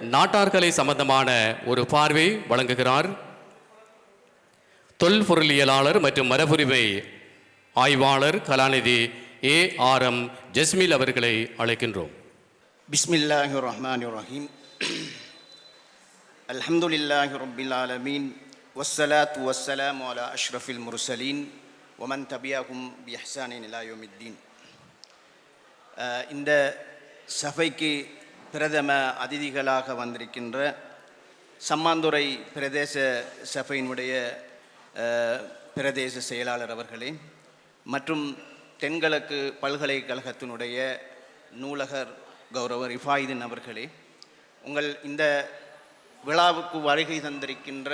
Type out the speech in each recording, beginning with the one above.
நாட்டார்களை சம்பந்தமான ஒரு பார்வை வழங்குகிறார். தொல்பொருளியலாளர் மற்றும் மரபுரிமை ஆய்வாளர் கலாநிதி ஏ. ஆர். எம். ஜஸ்மில் அவர்களை அழைக்கின்றோம். பிஸ்மில்லாஹி ரஹ்மான் ரஹீம் அல்ஹம்துலில்லாஹி ரபில் ஆலமீன். வஸ்ஸலாத் வஸ்ஸலாம் அலா அஷ்ரஃபில் முர்சலீன். ஒமன் தபியாகும் பிஹசானின் இலாயோமித்தீன் இந்த சபைக்கு பிரதம அதிதிகளாக வந்திருக்கின்ற சம்மாந்துறை பிரதேச சபையினுடைய பிரதேச செயலாளர் அவர்களே மற்றும் தென்கிழக்கு பல்கலைக்கழகத்தினுடைய நூலகர் கௌரவ ரிஃபாயுதீன் அவர்களே உங்கள் இந்த விழாவுக்கு வருகை தந்திருக்கின்ற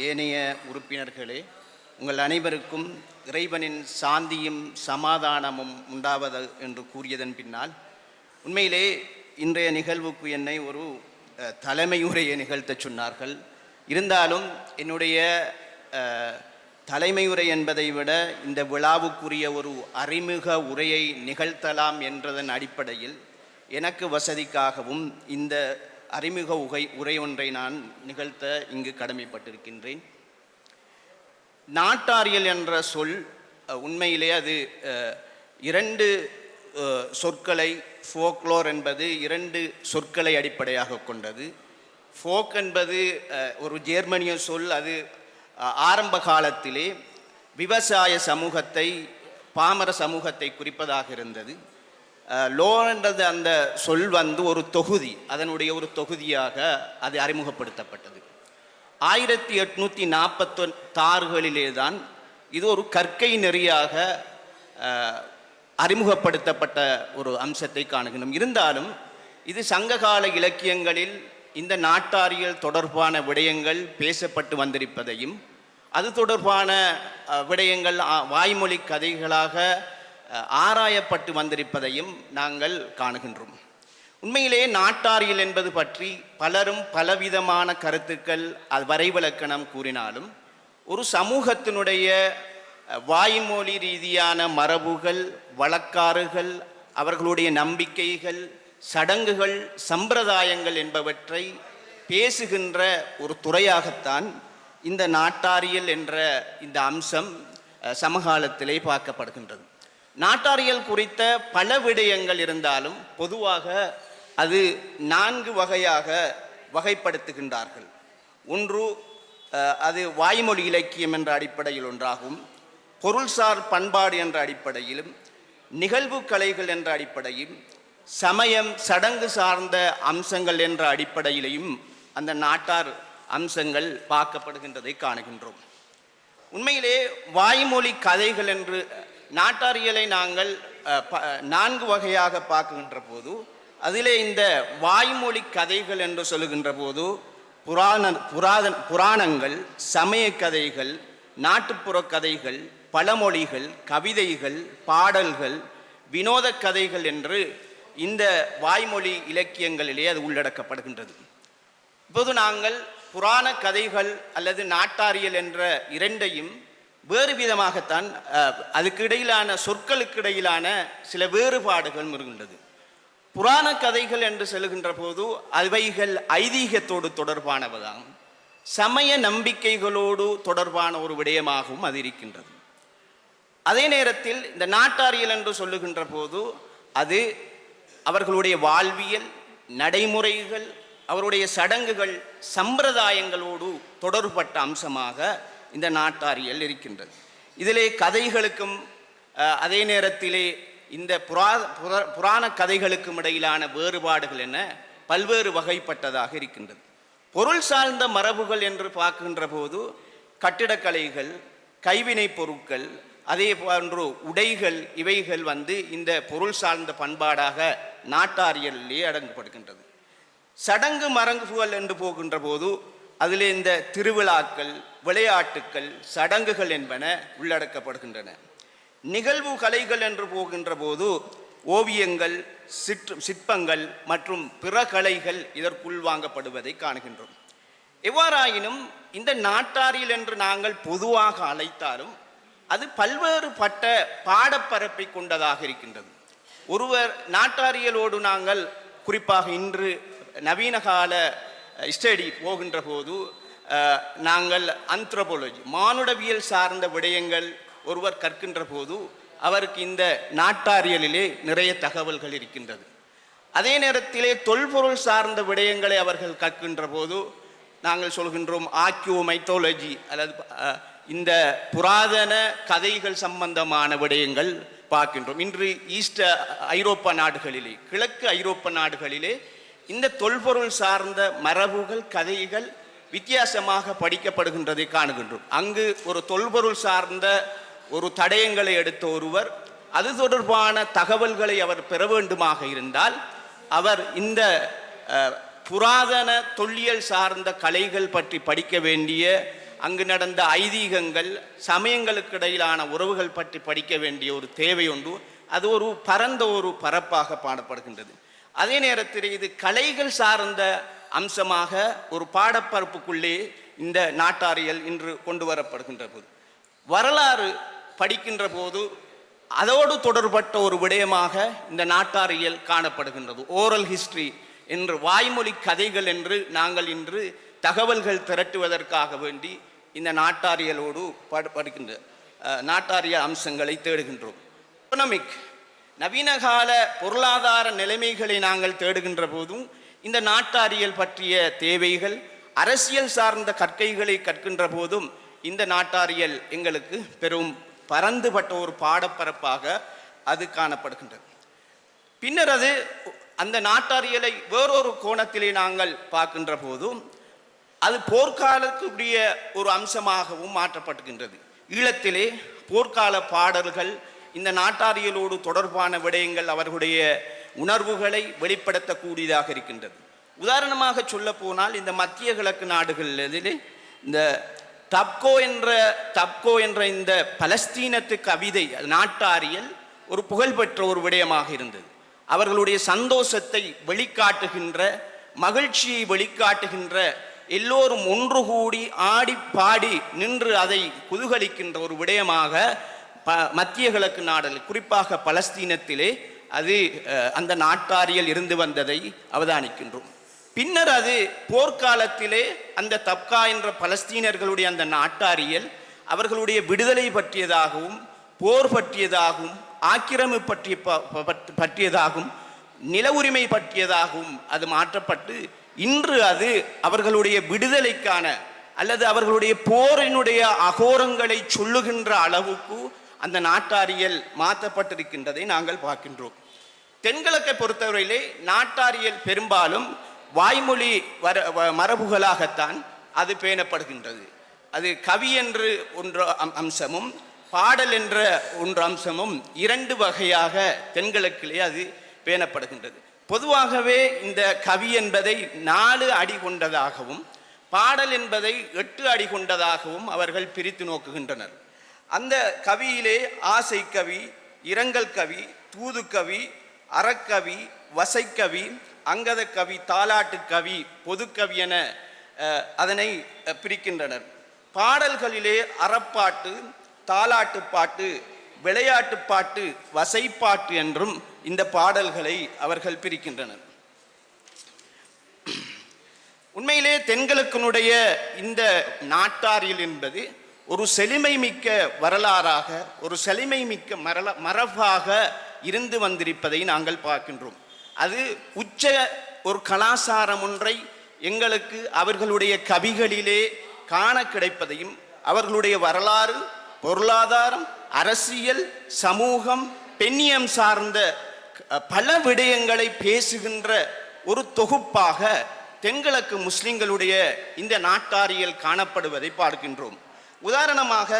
ஏனைய உறுப்பினர்களே உங்கள் அனைவருக்கும் இறைவனின் சாந்தியும் சமாதானமும் உண்டாவது என்று கூறியதன் பின்னால் உண்மையிலே இன்றைய நிகழ்வுக்கு என்னை ஒரு தலைமையுரையை நிகழ்த்த நிகழ்த்தச் சொன்னார்கள். இருந்தாலும் என்னுடைய தலைமையுரை என்பதை விட இந்த விழாவுக்குரிய ஒரு அறிமுக உரையை நிகழ்த்தலாம் என்றதன் அடிப்படையில் எனக்கு வசதிக்காகவும் இந்த அறிமுக உகை உரை ஒன்றை நான் நிகழ்த்த இங்கு கடமைப்பட்டிருக்கின்றேன். நாட்டாரியல் என்ற சொல் உண்மையிலே அது இரண்டு சொற்களை ஃபோக்லோர் என்பது இரண்டு சொற்களை அடிப்படையாக கொண்டது. ஃபோக் என்பது ஒரு ஜேர்மனிய சொல் அது ஆரம்ப காலத்திலே விவசாய சமூகத்தை பாமர சமூகத்தை குறிப்பதாக இருந்தது. லோன்றது அந்த சொல் வந்து ஒரு தொகுதி அதனுடைய ஒரு தொகுதியாக அது அறிமுகப்படுத்தப்பட்டது. ஆயிரத்தி எட்நூற்றி நாற்பத்தொன் தாறுகளிலே தான் இது ஒரு கற்கை நெறியாக அறிமுகப்படுத்தப்பட்ட ஒரு அம்சத்தை காணுகின்றோம். இருந்தாலும் இது சங்ககால இலக்கியங்களில் இந்த நாட்டாரியல் தொடர்பான விடயங்கள் பேசப்பட்டு வந்திருப்பதையும் அது தொடர்பான விடயங்கள் வாய்மொழி கதைகளாக ஆராயப்பட்டு வந்திருப்பதையும் நாங்கள் காணுகின்றோம். உண்மையிலேயே நாட்டாரியல் என்பது பற்றி பலரும் பலவிதமான கருத்துக்கள் அது வரைவிலக்கணம் கூறினாலும் ஒரு சமூகத்தினுடைய வாய்மொழி ரீதியான மரபுகள் வழக்காறுகள் அவர்களுடைய நம்பிக்கைகள் சடங்குகள் சம்பிரதாயங்கள் என்பவற்றை பேசுகின்ற ஒரு துறையாகத்தான் இந்த நாட்டாரியல் என்ற இந்த அம்சம் சமகாலத்திலே பார்க்கப்படுகின்றது. நாட்டாரியல் குறித்த பல விடயங்கள் இருந்தாலும் பொதுவாக அது நான்கு வகையாக வகைப்படுத்துகின்றார்கள். ஒன்று அது வாய்மொழி இலக்கியம் என்ற அடிப்படையில் ஒன்றாகும் பொருள்சார் பண்பாடு என்ற அடிப்படையிலும் நிகழ்வு கலைகள் என்ற அடிப்படையும் சமயம் சடங்கு சார்ந்த அம்சங்கள் என்ற அடிப்படையிலையும் அந்த நாட்டார் அம்சங்கள் பார்க்கப்படுகின்றதை காணுகின்றோம். உண்மையிலே வாய்மொழி கதைகள் என்று நாட்டாரியலை நாங்கள் ப- நான்கு வகையாக பார்க்கின்ற போது அதிலே இந்த வாய்மொழி கதைகள் என்று சொல்லுகின்ற போது புராண புராதன புராணங்கள் சமய கதைகள் நாட்டுப்புற கதைகள் பழமொழிகள் கவிதைகள் பாடல்கள் வினோத கதைகள் என்று இந்த வாய்மொழி இலக்கியங்களிலே அது உள்ளடக்கப்படுகின்றது. இப்போது நாங்கள் புராண கதைகள் அல்லது நாட்டாரியல் என்ற இரண்டையும் வேறு விதமாகத்தான் அதுக்கு இடையிலான சொற்களுக்கு இடையிலான சில வேறுபாடுகள் இருக்கின்றது. புராண கதைகள் என்று சொல்லுகின்ற போது அவைகள் ஐதீகத்தோடு தொடர்பானவதாகும் சமய நம்பிக்கைகளோடு தொடர்பான ஒரு விடயமாகவும் அது இருக்கின்றது. அதே நேரத்தில் இந்த நாட்டாரியல் என்று சொல்லுகின்ற போது அது அவர்களுடைய வாழ்வியல் நடைமுறைகள் அவருடைய சடங்குகள் சம்பிரதாயங்களோடு தொடர்பட்ட அம்சமாக இந்த நாட்டாரியல் இருக்கின்றது. இதிலே கதைகளுக்கும் அதே நேரத்திலே இந்த புரா புராண கதைகளுக்கும் இடையிலான வேறுபாடுகள் என பல்வேறு வகைப்பட்டதாக இருக்கின்றது. பொருள் சார்ந்த மரபுகள் என்று பார்க்கின்ற போது கட்டிடக்கலைகள் கைவினைப் பொருட்கள் அதே போன்று உடைகள் இவைகள் வந்து இந்த பொருள் சார்ந்த பண்பாடாக நாட்டாரியலிலே அடங்கப்படுகின்றது சடங்கு மரங்குகள் என்று போகின்ற போது அதிலே இந்த திருவிழாக்கள் விளையாட்டுக்கள் சடங்குகள் என்பன உள்ளடக்கப்படுகின்றன. நிகழ்வு கலைகள் என்று போகின்ற போது ஓவியங்கள் சிற்று சிற்பங்கள் மற்றும் பிற கலைகள் இதற்குள் வாங்கப்படுவதை காணுகின்றோம். எவ்வாறாயினும் இந்த நாட்டாரியல் என்று நாங்கள் பொதுவாக அழைத்தாலும் அது பல்வேறு பட்ட பாடப்பரப்பை கொண்டதாக இருக்கின்றது. ஒருவர் நாட்டாரியலோடு நாங்கள் குறிப்பாக இன்று நவீன கால ஸ்டடி போகின்ற போது நாங்கள் anthropology மானுடவியல் சார்ந்த விடயங்கள் ஒருவர் கற்கின்ற போது அவருக்கு இந்த நாட்டாரியலிலே நிறைய தகவல்கள் இருக்கின்றது. அதே நேரத்திலே தொல்பொருள் சார்ந்த விடயங்களை அவர்கள் கற்கின்ற போது நாங்கள் சொல்கின்றோம் ஆக்கியோமைத்தாலஜி அல்லது இந்த புராதன கதைகள் சம்பந்தமான விடயங்கள் பார்க்கின்றோம். இன்று ஈஸ்ட் ஐரோப்பா நாடுகளிலே கிழக்கு ஐரோப்பா நாடுகளிலே இந்த தொல்பொருள் சார்ந்த மரபுகள் கதைகள் வித்தியாசமாக படிக்கப்படுகின்றதை காணுகின்றோம். அங்கு ஒரு தொல்பொருள் சார்ந்த ஒரு தடயங்களை எடுத்த ஒருவர் அது தொடர்பான தகவல்களை அவர் பெற வேண்டுமாக இருந்தால் அவர் இந்த புராதன தொல்லியல் சார்ந்த கலைகள் பற்றி படிக்க வேண்டிய அங்கு நடந்த ஐதீகங்கள் சமயங்களுக்கு இடையிலான உறவுகள் பற்றி படிக்க வேண்டிய ஒரு தேவை ஒன்று அது ஒரு பரந்த ஒரு பரப்பாக பாடப்படுகின்றது. அதே நேரத்தில் இது கலைகள் சார்ந்த அம்சமாக ஒரு பாடப்பரப்புக்குள்ளே இந்த நாட்டாரியல் இன்று கொண்டு வரப்படுகின்ற போது வரலாறு படிக்கின்ற போது அதோடு தொடர்பட்ட ஒரு விடயமாக இந்த நாட்டாரியல் காணப்படுகின்றது. ஓரல் ஹிஸ்ட்ரி என்று வாய்மொழி கதைகள் என்று நாங்கள் இன்று தகவல்கள் திரட்டுவதற்காக வேண்டி இந்த நாட்டாரியலோடு படு நாட்டாரிய அம்சங்களை தேடுகின்றோம். எக்கனாமிக் நவீனகால பொருளாதார நிலைமைகளை நாங்கள் தேடுகின்ற போதும் இந்த நாட்டாரியல் பற்றிய தேவைகள் அரசியல் சார்ந்த கற்கைகளை கற்கின்ற போதும் இந்த நாட்டாரியல் எங்களுக்கு பெரும் பரந்துபட்ட ஒரு பாடப்பரப்பாக அது காணப்படுகின்றது. பின்னர் அது அந்த நாட்டாரியலை வேறொரு கோணத்திலே நாங்கள் பார்க்கின்ற போதும் அது போர்க்காலத்துடைய ஒரு அம்சமாகவும் மாற்றப்படுகின்றது ஈழத்திலே போர்க்கால பாடல்கள் இந்த நாட்டாரியலோடு தொடர்பான விடயங்கள் அவர்களுடைய உணர்வுகளை வெளிப்படுத்தக்கூடியதாக இருக்கின்றது. உதாரணமாக சொல்ல போனால் இந்த மத்திய கிழக்கு நாடுகளிலே இந்த தப்கோ என்ற தப்கோ என்ற இந்த பலஸ்தீனத்து கவிதை அது நாட்டாரியல் ஒரு புகழ்பெற்ற ஒரு விடயமாக இருந்தது. அவர்களுடைய சந்தோஷத்தை வெளிக்காட்டுகின்ற மகிழ்ச்சியை வெளிக்காட்டுகின்ற எல்லோரும் ஒன்று கூடி ஆடி பாடி நின்று அதை குதூகலிக்கின்ற ஒரு விடயமாக ப- மத்திய கிழக்கு நாடல் குறிப்பாக பலஸ்தீனத்திலே அது அந்த நாட்டாரியல் இருந்து வந்ததை அவதானிக்கின்றோம். பின்னர் அது போர்க்காலத்திலே அந்த தப்கா என்ற பலஸ்தீனர்களுடைய அந்த நாட்டாரியல் அவர்களுடைய விடுதலை பற்றியதாகவும் போர் பற்றியதாகவும் ஆக்கிரமி பற்றிய பற்றியதாகவும் நில உரிமை பற்றியதாகவும் அது மாற்றப்பட்டு இன்று அது அவர்களுடைய விடுதலைக்கான அல்லது அவர்களுடைய போரினுடைய அகோரங்களை சொல்லுகின்ற அளவுக்கு அந்த நாட்டாரியல் மாற்றப்பட்டிருக்கின்றதை நாங்கள் பார்க்கின்றோம். தென்கிழக்கை பொறுத்தவரையிலே நாட்டாரியல் பெரும்பாலும் வாய்மொழி வர வ- மரபுகளாகத்தான் அது பேணப்படுகின்றது. அது கவி என்று ஒன்று அம்சமும் பாடல் என்ற ஒன்று அம்சமும் இரண்டு வகையாக தென்கிழக்கிலே அது பேணப்படுகின்றது. பொதுவாகவே இந்த கவி என்பதை நாலு அடி கொண்டதாகவும் பாடல் என்பதை எட்டு அடி கொண்டதாகவும் அவர்கள் பிரித்து நோக்குகின்றனர். அந்த கவியிலே ஆசை கவி இரங்கல் கவி தூது கவி அறக்கவி வசைக்கவி அங்கத கவி தாலாட்டு கவி பொதுக்கவி என அதனை பிரிக்கின்றனர். பாடல்களிலே அறப்பாட்டு தாலாட்டு பாட்டு விளையாட்டு பாட்டு வசைப்பாட்டு என்றும் இந்த பாடல்களை அவர்கள் பிரிக்கின்றனர். உண்மையிலே தென்கிழக்கினுடைய இந்த நாட்டாரியல் என்பது ஒரு செழுமை மிக்க வரலாறாக ஒரு செழுமை மிக்க மரல மரபாக இருந்து வந்திருப்பதை நாங்கள் பார்க்கின்றோம். அது உச்ச ஒரு கலாசாரம் ஒன்றை எங்களுக்கு அவர்களுடைய கவிகளிலே காண கிடைப்பதையும் அவர்களுடைய வரலாறு பொருளாதாரம் அரசியல் சமூகம் பெண்ணியம் சார்ந்த பல விடயங்களை பேசுகின்ற ஒரு தொகுப்பாக தென்கிழக்கு முஸ்லிம்களுடைய இந்த நாட்டாரியல் காணப்படுவதை பார்க்கின்றோம். உதாரணமாக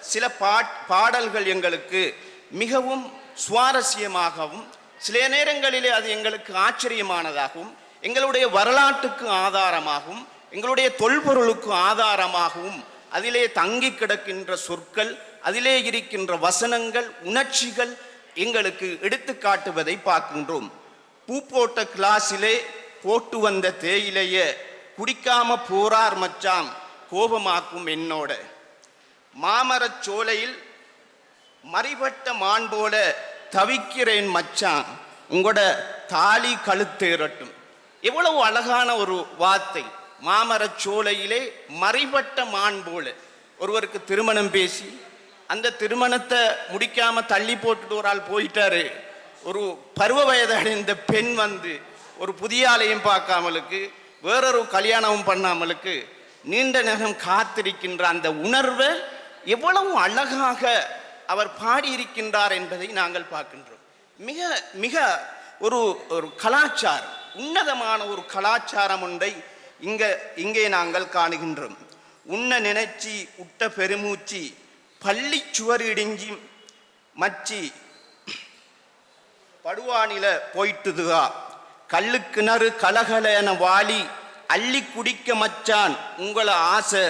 சில பாட் பாடல்கள் எங்களுக்கு மிகவும் சுவாரஸ்யமாகவும் சில நேரங்களிலே அது எங்களுக்கு ஆச்சரியமானதாகவும் எங்களுடைய வரலாற்றுக்கு ஆதாரமாகவும் எங்களுடைய தொல்பொருளுக்கு ஆதாரமாகவும் அதிலே தங்கி கிடக்கின்ற சொற்கள் அதிலே இருக்கின்ற வசனங்கள் உணர்ச்சிகள் எங்களுக்கு எடுத்து காட்டுவதை பார்க்கின்றோம். பூ போட்ட கிளாஸிலே போட்டு வந்த தேயிலைய குடிக்காம போறார் மச்சான் கோபமாக்கும் என்னோட. மாமரச் சோலையில் மறிபட்ட மான் போல தவிக்கிறேன் மச்சான் உங்களோட தாலி கழுத்தேறட்டும். எவ்வளவு அழகான ஒரு வார்த்தை. மாமரச் சோலையிலே மறைபட்ட மான் போல. ஒருவருக்கு திருமணம் பேசி அந்த திருமணத்தை முடிக்காம தள்ளி போட்டுட்டு ஒரு ஆள் போயிட்டாரு. ஒரு பருவ வயது அடைந்த பெண் வந்து ஒரு புதிய ஆலையும் பார்க்காமலுக்கு வேறொரு கல்யாணமும் பண்ணாமலுக்கு நீண்ட நேரம் காத்திருக்கின்ற அந்த உணர்வை எவ்வளவு அழகாக அவர் பாடியிருக்கின்றார் என்பதை நாங்கள் பார்க்கின்றோம். மிக மிக ஒரு ஒரு கலாச்சாரம் உன்னதமான ஒரு கலாச்சாரம் ஒன்றை இங்க இங்கே நாங்கள் காணுகின்றோம். உண்ண நினைச்சி உட்ட பெருமூச்சி பள்ளி சுவர் இடிஞ்சி மச்சி படுவானில போயிட்டுதுகா. கல்லு கிணறு கலகல என அள்ளி குடிக்க மச்சான் உங்கள ஆசை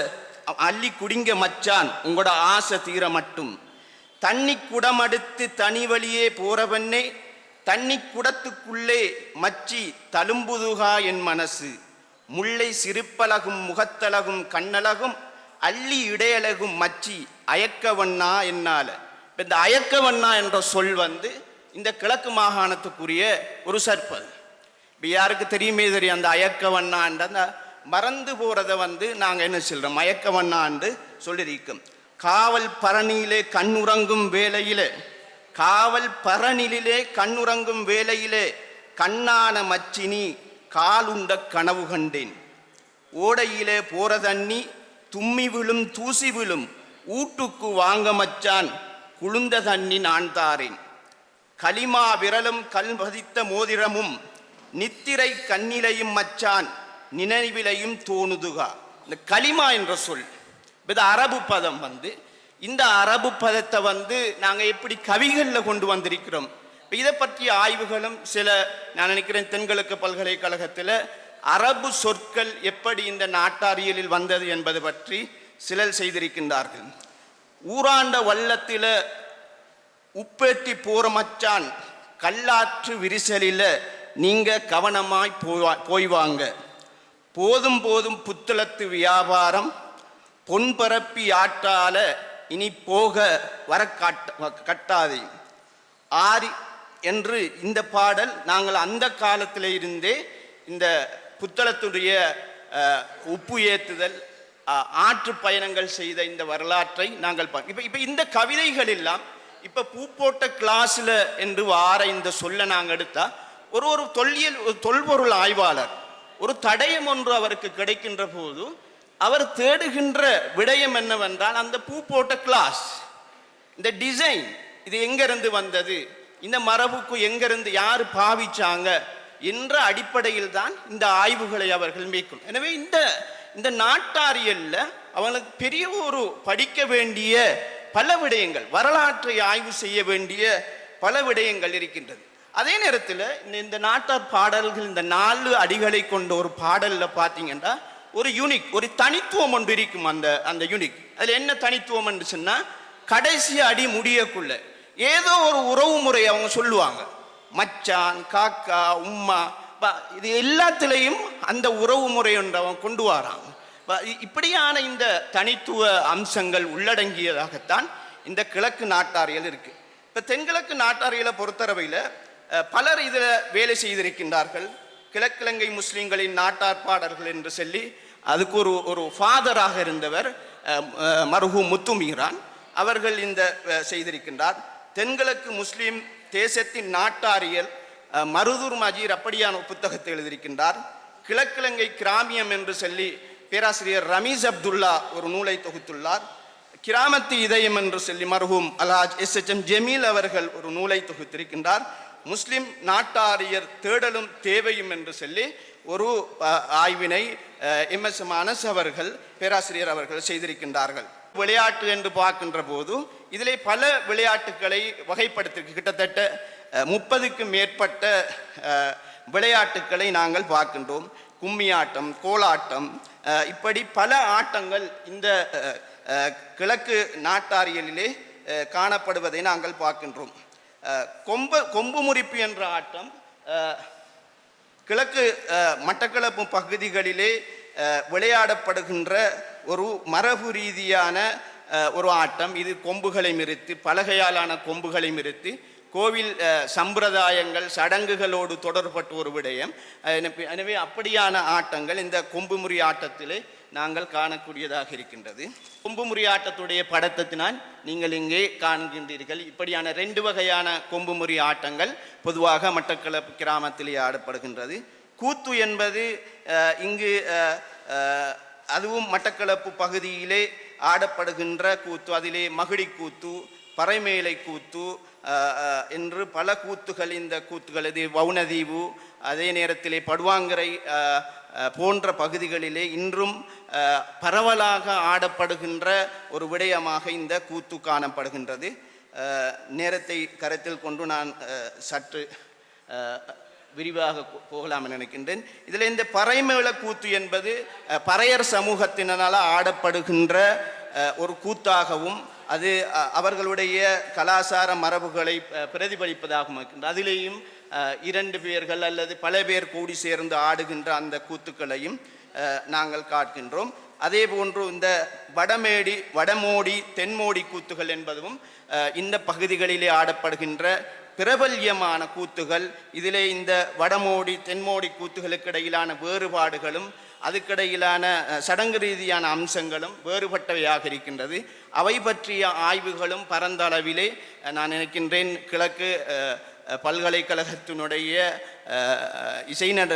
அள்ளி குடிங்க மச்சான் உங்களோட ஆசை தீர மட்டும். தண்ணி குடம் அடுத்து தனி வழியே போறவன்னே தண்ணி குடத்துக்குள்ளே மச்சி தழும்புதுகா என் மனசு. முல்லை சிரிப்பழகும் முகத்தழகும் கண்ணழகும் அள்ளி இடையழகும் மச்சி அயக்கவண்ணா என்னால. இப்போ இந்த அயக்கவண்ணா என்ற சொல் வந்து இந்த கிழக்கு மாகாணத்துக்குரிய ஒரு சற்பது இப்போ யாருக்கு தெரியுமே தெரியும் அந்த அயக்கவண்ணான்ற அந்த மறந்து போகிறத வந்து நாங்கள் என்ன சொல்கிறோம் மயக்கவண்ணாண்டு சொல்லியிருக்கோம் காவல் பரணியிலே கண்ணுறங்கும் வேலையிலே காவல் பரணிலே கண்ணுறங்கும் வேலையிலே கண்ணான மச்சினி காலுண்ட கனவு கண்டேன். ஓடையிலே போற தண்ணி தும்மி விழும் தூசி விழும் ஊட்டுக்கு வாங்க மச்சான் குளுந்த தண்ணி நான் தாரேன். களிமா விரலும் கல் பதித்த மோதிரமும் நித்திரை கண்ணிலையும் மச்சான் நினைவிலையும் தோணுதுகா. இந்த களிமா என்ற சொல். இது அரபு பதம் வந்து இந்த அரபு பதத்தை வந்து நாங்கள் எப்படி கவிகளில் கொண்டு வந்திருக்கிறோம்? இதை பற்றிய ஆய்வுகளும் சில நான் நினைக்கிறேன் தென்கிழக்கு பல்கலைக்கழகத்தில் அரபு சொற்கள் எப்படி இந்த நாட்டாரியலில் வந்தது என்பது பற்றி சிலர் செய்திருக்கின்றார்கள். ஊராண்ட வல்லத்தில் உப்பேற்றி போற மச்சான் கல்லாற்று விரிசலில் நீங்கள் கவனமாய் போய் போதும் போதும் புத்தளத்து வியாபாரம் பொன் பரப்பி ஆட்டால இனி போக வர காட்ட கட்டாதே. ஆரி என்று இந்த பாடல் நாங்கள் அந்த காலத்தில் இருந்தே இந்த புத்தளத்துடைய உப்பு ஏற்றுதல் ஆற்று பயணங்கள் செய்த இந்த வரலாற்றை நாங்கள் பார்க்க இப்போ இப்போ இந்த கவிதைகள் எல்லாம் இப்போ பூ போட்ட கிளாஸில் என்று வார இந்த சொல்ல நாங்கள் எடுத்தால் ஒரு ஒரு தொல்லியல் ஒரு தொல்பொருள் ஆய்வாளர் ஒரு தடயம் ஒன்று அவருக்கு கிடைக்கின்ற போது அவர் தேடுகின்ற விடயம் என்னவென்றால் அந்த பூ போட்ட கிளாஸ் இந்த டிசைன் இது எங்கேருந்து வந்தது இந்த மரபுக்கு எங்கேருந்து யார் பாவிச்சாங்க என்ற அடிப்படையில் தான் இந்த ஆய்வுகளை அவர்கள் மேற்கொள்ளும் எனவே இந்த இந்த நாட்டாரியல்ல அவங்களுக்கு பெரிய ஒரு படிக்க வேண்டிய பல விடயங்கள் வரலாற்றை ஆய்வு செய்ய வேண்டிய பல விடயங்கள் இருக்கின்றது. அதே நேரத்தில் இந்த இந்த நாட்டார் பாடல்கள் இந்த நாலு அடிகளை கொண்ட ஒரு பாடலில் பார்த்தீங்கன்னா ஒரு யூனிக் ஒரு தனித்துவம் ஒன்று இருக்கும் அந்த அந்த யூனிக் அதில் என்ன தனித்துவம் என்று சொன்னால் கடைசி அடி முடியக்குள்ள ஏதோ ஒரு உறவு முறை அவங்க சொல்லுவாங்க. மச்சான் காக்கா உம்மா இது எல்லாத்துலேயும் அந்த உறவு முறை கொண்டு வராங்க இப்படியான இந்த தனித்துவ அம்சங்கள் உள்ளடங்கியதாகத்தான் இந்த கிழக்கு நாட்டாரியல் இருக்கு. இப்போ தென்கிழக்கு நாட்டாரியலை பொறுத்தரவையில் பலர் இதில் வேலை செய்திருக்கின்றார்கள். கிழக்கிழங்கை முஸ்லீம்களின் நாட்டார் பாடல்கள் என்று சொல்லி அதுக்கு ஒரு ஒரு ஃபாதராக இருந்தவர் மருகு அஹ், முத்துமீரான். அவர்கள் இந்த செய்திருக்கின்றார். தென்கிழக்கு முஸ்லீம் தேசத்தின் நாட்டாரியல் மருதூர் மஜீர் அப்படியான ஒரு புத்தகத்தை எழுதியிருக்கின்றார். கிழக்கிழங்கை கிராமியம் என்று சொல்லி பேராசிரியர் ரமீஸ் அப்துல்லா ஒரு நூலை தொகுத்துள்ளார். கிராமத்து இதயம் என்று சொல்லி மருகும் Alhaj S H M Jameel அவர்கள் ஒரு நூலை தொகுத்திருக்கின்றார். முஸ்லிம் நாட்டாரியர் தேடலும் தேவையும் என்று சொல்லி ஒரு ஆய்வினை எம் எஸ் அனஸ் அவர்கள் பேராசிரியர் அவர்கள் செய்திருக்கின்றார்கள். விளையாட்டு என்று பார்க்கின்ற போது இதிலே பல விளையாட்டுகளை வகைப்படுத்தி கிட்டத்தட்ட முப்பதுக்கும் மேற்பட்ட விளையாட்டுக்களை நாங்கள் பார்க்கின்றோம். கும்மியாட்டம் கோலாட்டம் இப்படி பல ஆட்டங்கள் இந்த கிழக்கு நாட்டாரியலிலே காணப்படுவதை நாங்கள் பார்க்கின்றோம். கொம்ப கொம்பு கொம்பு முறிப்பு என்ற ஆட்டம் கிழக்கு மட்டக்களப்பு பகுதிகளிலே விளையாடப்படுகின்ற ஒரு மரபு ரீதியான ஒரு ஆட்டம். இது கொம்புகளை மிருத்து பலகையாலான கொம்புகளை மிருத்து கோவில் சம்பிரதாயங்கள் சடங்குகளோடு தொடர்பட்ட ஒரு விடயம். எனவே- அப்படியான ஆட்டங்கள் இந்த கொம்புமுறி ஆட்டத்திலே நாங்கள் காணக்கூடியதாக இருக்கின்றது. கொம்புமுறி ஆட்டத்துடைய படத்தினால் நீங்கள் இங்கே காண்கின்றீர்கள். இப்படியான ரெண்டு வகையான கொம்புமுறி ஆட்டங்கள் பொதுவாக மட்டக்களப்பு கிராமத்திலே ஆடப்படுகின்றது. கூத்து என்பது இங்கு அதுவும் மட்டக்களப்பு பகுதியிலே ஆடப்படுகின்ற கூத்து. அதிலே மகிழி கூத்து பறைமேலை கூத்து என்று பல கூத்துகள் இந்த கூத்துகள் இது வவுனதீவு அதே நேரத்திலே படுவாங்கரை போன்ற பகுதிகளிலே இன்றும் பரவலாக ஆடப்படுகின்ற ஒரு விடயமாக இந்த கூத்து காணப்படுகின்றது. நேரத்தை கருத்தில் கொண்டு நான் சற்று விரிவாக போகலாம் நினைக்கின்றேன். இதில் இந்த பறைமேள கூத்து என்பது பறையர் சமூகத்தினால் ஆடப்படுகின்ற ஒரு கூத்தாகவும் அது அவர்களுடைய கலாச்சார மரபுகளை பிரதிபலிப்பதாகவும் இருக்கின்றது. அதிலேயும் இரண்டு பேர்கள் அல்லது பல பேர் கூடி சேர்ந்து ஆடுகின்ற அந்த கூத்துக்களையும் நாங்கள் காட்கின்றோம். அதே போன்று இந்த வடமேடி வடமோடி தென்மோடி கூத்துகள் என்பதும் இந்த பகுதிகளிலே ஆடப்படுகின்ற பிரபல்யமான கூத்துகள். இதிலே இந்த வடமோடி தென்மோடி கூத்துகளுக்கு இடையிலான வேறுபாடுகளும் அதுக்கிடையிலான சடங்கு ரீதியான அம்சங்களும் வேறுபட்டவையாக இருக்கின்றது. அவை பற்றிய ஆய்வுகளும் பரந்த அளவிலே நான் நினைக்கின்றேன் கிழக்கு பல்கலைக்கழகத்தினுடைய இசை நட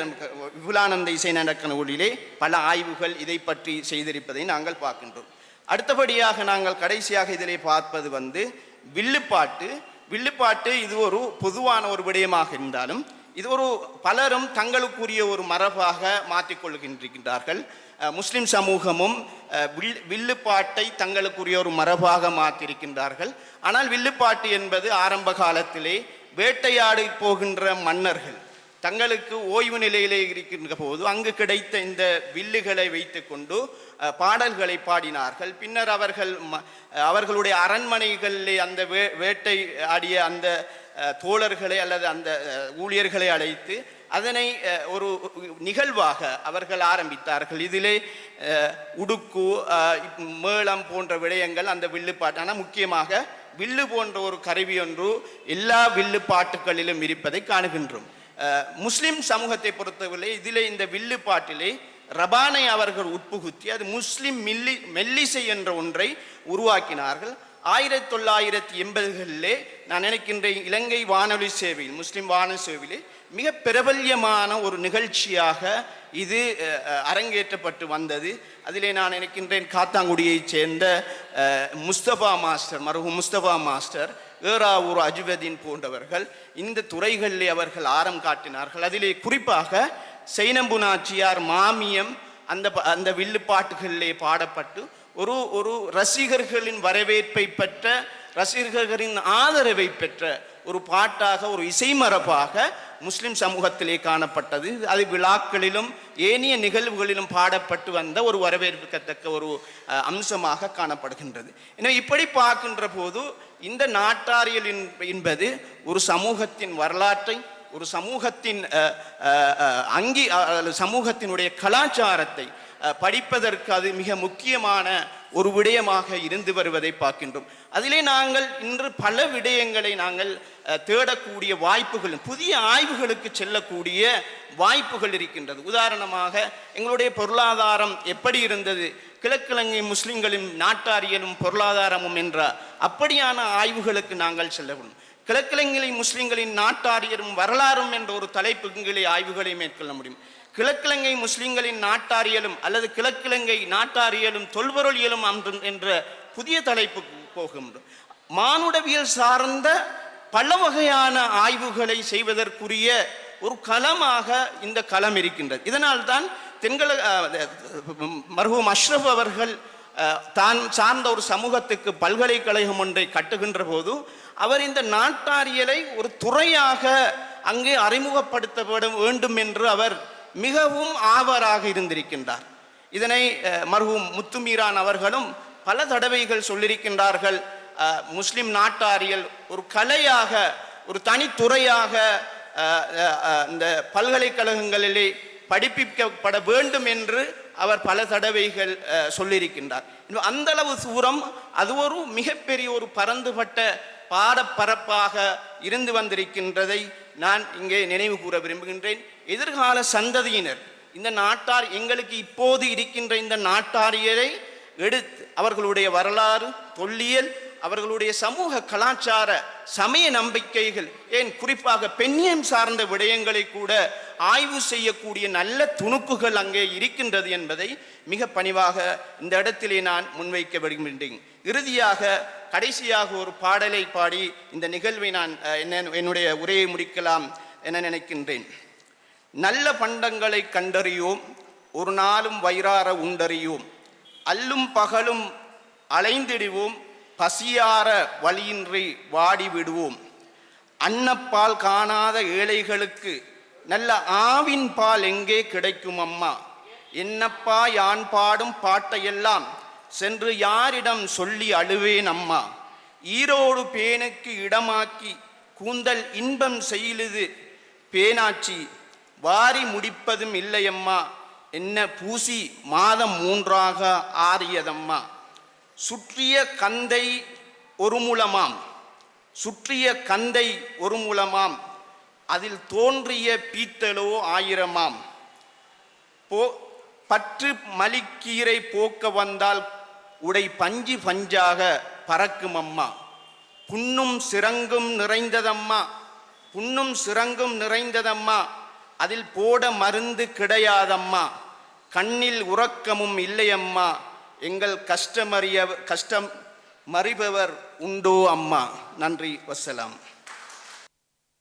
விபுலானந்த இசை நடக்க நூலிலே பல ஆய்வுகள் இதை பற்றி செய்திருப்பதை நாங்கள் பார்க்கின்றோம். அடுத்தபடியாக நாங்கள் கடைசியாக இதிலே பார்ப்பது வந்து வில்லுப்பாட்டு. வில்லுப்பாட்டு இது ஒரு பொதுவான ஒரு விடயமாக இருந்தாலும் இது ஒரு பலரும் தங்களுக்குரிய ஒரு மரபாக மாற்றிக்கொள்கின்றார்கள் முஸ்லிம் சமூகமும் வில் வில்லுப்பாட்டை தங்களுக்குரிய ஒரு மரபாக மாற்றிருக்கின்றார்கள். ஆனால் வில்லுப்பாட்டு என்பது ஆரம்ப காலத்திலே வேட்டையாடி போகின்ற மன்னர்கள். தங்களுக்கு ஓய்வு நிலையிலே இருக்கின்ற போது அங்கு கிடைத்த இந்த வில்லுகளை வைத்துக்கொண்டு அஹ், பாடல்களை பாடினார்கள். பின்னர் அவர்கள் அவர்களுடைய அரண்மனைகளிலே அந்த வே வேட்டை ஆடிய அந்த தோழர்களை அல்லது அந்த ஊழியர்களை அழைத்து அதனை ஒரு நிகழ்வாக அவர்கள் ஆரம்பித்தார்கள். இதிலே உடுக்கு மேளம் போன்ற விடயங்கள் அந்த வில்லுப்பாட்டு ஆனால் முக்கியமாக வில்லு போன்ற ஒரு கருவி ஒன்று எல்லா வில்லு பாட்டுகளிலும் இருப்பதை காணுகின்றோம். முஸ்லிம் சமூகத்தை பொறுத்தவரை இதிலே இந்த வில்லு பாட்டிலே ரபானை அவர்கள் உட்புகுத்தி அது முஸ்லிம் மில்லி மெல்லிசை என்ற ஒன்றை உருவாக்கினார்கள். ஆயிரத்தி தொள்ளாயிரத்தி எண்பதுகளிலே நான் நினைக்கின்றேன் இலங்கை வானொலி சேவையில் முஸ்லீம் வானொலி சேவையிலே மிக பிரபல்யமான ஒரு நிகழ்ச்சியாக இது அரங்கேற்றப்பட்டு வந்தது. அதிலே நான் நினைக்கின்றேன் காத்தாங்குடியைச் சேர்ந்த முஸ்தபா மாஸ்டர் மருகு முஸ்தபா மாஸ்டர் ஏராவூர் அஜுவதீன் போன்றவர்கள் இந்த துறைகளிலே அவர்கள் ஆரம் காட்டினார்கள். அதிலே குறிப்பாக சைனம்பு நாச்சியார் மாமியம் அந்த அந்த வில்லுப்பாட்டுகளிலே பாடப்பட்டு ஒரு ஒரு ரசிகர்களின் வரவேற்பை பெற்ற ரசிகர்களின் ஆதரவை பெற்ற ஒரு பாட்டாக ஒரு இசைமரபாக முஸ்லிம் சமூகத்திலே காணப்பட்டது. அது விழாக்களிலும் ஏனைய நிகழ்வுகளிலும் பாடப்பட்டு வந்த ஒரு வரவேற்கத்தக்க ஒரு அம்சமாக காணப்படுகின்றது. எனவே இப்படி பார்க்கின்ற போது இந்த நாட்டாரியல் என்பது ஒரு சமூகத்தின் வரலாற்றை ஒரு சமூகத்தின் அங்கி சமூகத்தினுடைய கலாச்சாரத்தை படிப்பதற்கு அது மிக முக்கியமான ஒரு விடயமாக இருந்து வருவதை பார்க்கின்றோம். அதிலே நாங்கள் இன்று பல விடயங்களை நாங்கள் தேடக்கூடிய வாய்ப்புகள் புதிய ஆய்வுகளுக்கு செல்லக்கூடிய வாய்ப்புகள் இருக்கின்றது. உதாரணமாக எங்களுடைய பொருளாதாரம் எப்படி இருந்தது? கிழக்கிழங்கை முஸ்லிம்களின் நாட்டாரியலும் பொருளாதாரமும் என்ற அப்படியான ஆய்வுகளுக்கு நாங்கள் செல்ல வேண்டும் கிழக்கிழங்கிலை முஸ்லிம்களின் நாட்டாரியரும் வரலாறும் என்ற ஒரு தலைப்புகளை ஆய்வுகளை மேற்கொள்ள முடியும். கிழக்கிழங்கை முஸ்லிம்களின் நாட்டாரியலும் அல்லது கிழக்கிழங்கை நாட்டாரியலும் தொல்பொருளியலும் அன்றும் என்ற புதிய தலைப்பு போகின்றோம் மானுடவியல் சார்ந்த பல வகையான ஆய்வுகளை செய்வதற்குரிய ஒரு களமாக இந்த களம் இருக்கின்றது. இதனால்தான் தென்கல மருகும் அஷ்ரப் அவர்கள் தான் சார்ந்த ஒரு சமூகத்துக்கு பல்கலைக்கழகம் ஒன்றை கட்டுகின்ற போது அவர் இந்த நாட்டாரியலை ஒரு துறையாக அங்கே அறிமுகப்படுத்தப்பட வேண்டும் என்று அவர் மிகவும் ஆவராக இருந்திருக்கின்றார். இதனை மருகும் முத்துமீரான் அவர்களும் பல தடவைகள் சொல்லியிருக்கின்றார்கள். முஸ்லிம் நாட்டாரியல் ஒரு கலையாக ஒரு தனித்துறையாக இந்த பல்கலைக்கழகங்களிலே படிப்பிக்கப்பட வேண்டும் என்று அவர் பல தடவைகள் சொல்லியிருக்கின்றார். அந்த அளவு தூரம் அது ஒரு மிகப்பெரிய ஒரு பரந்துபட்ட பாடப்பரப்பாக இருந்து வந்திருக்கின்றதை நான் இங்கே நினைவு கூற விரும்புகின்றேன். எதிர்கால சந்ததியினர் இந்த நாட்டார் எங்களுக்கு இப்போது இருக்கின்ற இந்த நாட்டாரியரை எடுத்து அவர்களுடைய வரலாறு தொல்லியல் அவர்களுடைய சமூக கலாச்சார சமய நம்பிக்கைகள் ஏன் குறிப்பாக பெண்ணியம் சார்ந்த விடயங்களை கூட ஆய்வு செய்யக்கூடிய நல்ல துணுக்குகள் அங்கே இருக்கின்றது என்பதை மிக பணிவாக இந்த இடத்திலே நான் முன்வைக்க விரும்புகின்றேன். இறுதியாக கடைசியாக ஒரு பாடலை பாடி இந்த நிகழ்வை நான் என்ன என்னுடைய உரையை முடிக்கலாம் என நினைக்கின்றேன். நல்ல பண்டங்களை கண்டறியோம் ஒரு நாளும் வயிறார உண்டறியோம். அல்லும் பகலும் அலைந்திடுவோம் பசியார வழியின்றி வாடி விடுவோம். அன்னப்பால் காணாத ஏழைகளுக்கு நல்ல ஆவின் பால் எங்கே கிடைக்கும் அம்மா? என்னப்பா யான் பாடும் பாட்டையெல்லாம் சென்று யாரிடம் சொல்லி அழுவேன் அம்மா? ஈரோடு பேனுக்கு இடமாக்கி கூந்தல் இன்பம் செய்யுது பேனாச்சி வாரி முடிப்பதும் இல்லையம்மா என்ன பூசி மாதம் மூன்றாக ஆறியதம்மா. சுற்றிய கந்தை ஒரு முலமாம். சுற்றிய கந்தை ஒரு முலமாம். அதில் தோன்றிய பீத்தலோ ஆயிரமாம். போ பற்று மலிக்கீரை போக்க வந்தால் உடை பஞ்சு பஞ்சாக பறக்கும் அம்மா புண்ணும் சிறங்கும் நிறைந்ததம்மா. புண்ணும் சிறங்கும் நிறைந்ததம்மா. அதில் போட மருந்து கிடையாதம்மா. கண்ணில் உறக்கமும் இல்லையம்மா. எங்கள் கஷ்டமறிய கஷ்டம் மறிபவர் உண்டோ அம்மா? நன்றி வசலாம்.